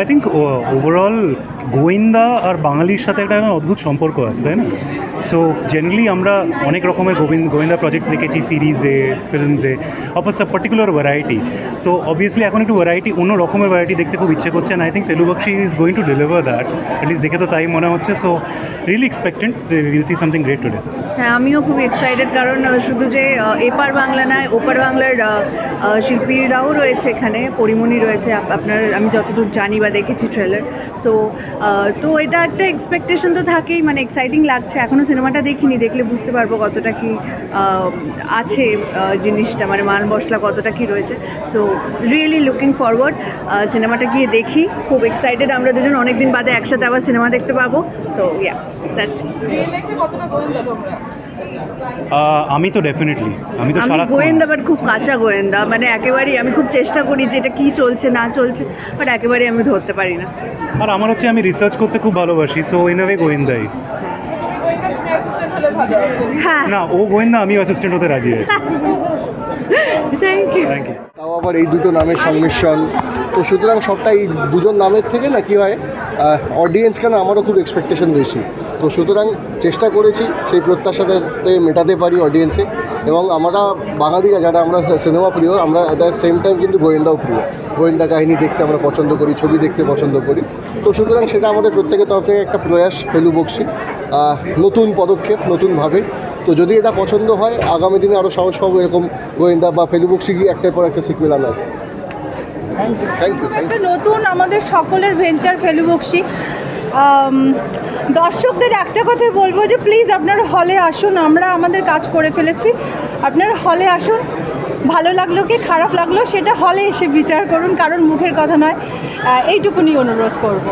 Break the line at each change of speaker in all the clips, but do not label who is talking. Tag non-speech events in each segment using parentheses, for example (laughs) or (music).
I think overall গোয়েন্দা আর বাঙালির সাথে একটা অদ্ভুত সম্পর্ক আছে, তাই না? সো জেনারেলি আমরা অনেক রকমের গোবিন্দ, গোয়েন্দা প্রজেক্টস দেখেছি সিরিজে ফিল্মসে অফ আ পার্টিকুলার ভ্যারাইটি তো অবভিয়াসলি এখন একটু ভ্যারাইটি অন্য রকমের ভ্যারাইটি দেখতে খুব ইচ্ছে করছে I think Telu Bakshi is going to deliver that at least দেখে তো তাই মনে হচ্ছে। সো রিয়েলি এক্সপেক্টেন্ট যে will see something great today
হ্যাঁ আমিও খুব এক্সাইটেড কারণ শুধু যে এপার বাংলা নয়, ওপার বাংলার শিল্পীরাও রয়েছে এখানে। পরিমণি রয়েছে আপনার, আমি যতদূর জানি বা দেখেছি ট্রেলার সো তো এটা একটা এক্সপেকটেশন তো থাকেই মানে এক্সাইটিং লাগছে। এখনও সিনেমাটা দেখিনি, দেখলে বুঝতে পারব কতটা কি আছে জিনিসটা মানে মাল মশলা কতটা কি রয়েছে। সো রিয়েলি লুকিং ফরওয়ার্ড সিনেমাটা গিয়ে দেখি। খুব এক্সাইটেড আমরা দুজন অনেকদিন বাদে একসাথে আবার সিনেমা দেখতে পাবো। তো ইয়া দ্যাটস
আমি তো ডেফিনেটলি আমি তো সারা
গোয়েন্দা বাট খুব কাঁচা গোয়েন্দা। মানে একেবারেই আমি খুব চেষ্টা করি যে এটা কী চলছে না চলছে বাট একেবারেই আমি ধরতে পারি না।
আর আমার হচ্ছে আমি রিসার্চ করতে খুব ভালোবাসি সো ইন ওয়ে গোয়েন্দাই।
হ্যাঁ।
না ও গোয়েন্দা আমি অ্যাসিস্ট্যান্ট হতে রাজি আছি। (laughs)
থ্যাংক ইউ
তাও আবার এই দুটো নামের সংমিশ্রণ। তো সুতরাং সবটা এই দুজন নামের থেকে না কি হয়? অডিয়েন্স কেন আমারও খুব এক্সপেকটেশন বেশি। তো সুতরাং চেষ্টা করেছি সেই প্রত্যাশাতে মেটাতে পারি অডিয়েন্সে এবং আমরা বাঙালিরা যারা আমরা সিনেমা প্রিয়, আমরা অ্যাট দ্য সেম টাইম কিন্তু গোয়েন্দাও প্রিয়। গোয়েন্দা কাহিনী দেখতে আমরা পছন্দ করি, ছবি দেখতে পছন্দ করি। তো সুতরাং সেটা আমাদের প্রত্যেকের তরফ থেকে একটা প্রয়াস ফেলু বক্সি নতুন পদক্ষেপ, নতুনভাবে। তো যদি এটা পছন্দ হয় আগামী দিনে আরও সাহস পাবো এরকম গোয়েন্দা বা ফেলুবক্সি গিয়ে একটার পর একটা সিকুয়েল আনার।
একটা নতুন আমাদের সকলের ভেঞ্চার ফেলুবক্সি। দর্শকদের একটা কথাই বলব যে প্লিজ আপনারা হলে আসুন আমরা আমাদের কাজ করে ফেলেছি। আপনারা হলে আসুন ভালো লাগল কি খারাপ লাগল সেটা হলে এসে বিচার করুন কারণ মুখের কথা নয়। এইটুকুনি অনুরোধ করব।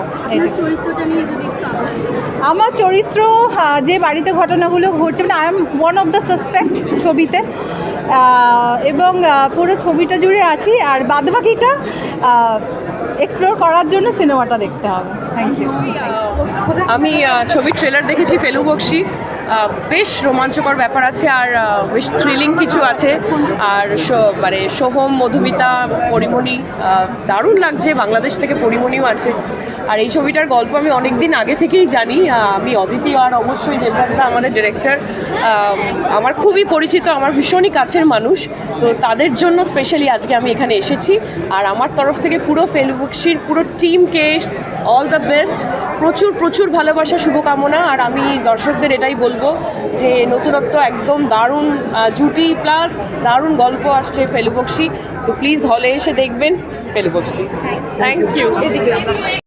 আমার চরিত্র যে বাড়িতে ঘটনাগুলো ঘটছে মানে I am one of the suspect ছবিতে। এবং পুরো ছবিটা জুড়ে আছি আর বাদবাকিটা এক্সপ্লোর করার জন্য সিনেমাটা দেখতে হবে। থ্যাংক ইউ
আমি ছবির ট্রেলার দেখেছি ফেলু বক্সি বেশ রোমাঞ্চকর ব্যাপার আছে আর বেশ থ্রিলিং কিছু আছে। আর মানে সোহম, মধুমিতা, পরিমণি দারুণ লাগছে। বাংলাদেশ থেকে পরিমণিও আছে। আর এই ছবিটার গল্প আমি অনেক দিন আগে থেকেই জানি। আমি অদিতি আর অবশ্যই দেবদাসদা আমাদের ডিরেক্টর আমার খুবই পরিচিত, আমার ভীষণই কাছের মানুষ। তো তাদের জন্য স্পেশালি আজকে আমি এখানে এসেছি। আর আমার তরফ থেকে পুরো ফেলবুকশির পুরো টিমকে অল দ্য বেস্ট প্রচুর প্রচুর ভালোবাসা শুভকামনা। আর আমি দর্শকদের এটাই বলব যে নতুনত্ব একদম দারুণ জুটি প্লাস দারুণ গল্প আসছে ফেলুবক্সি। তো প্লিজ হলে এসে দেখবেন। ফেলুবক্সি। Thank you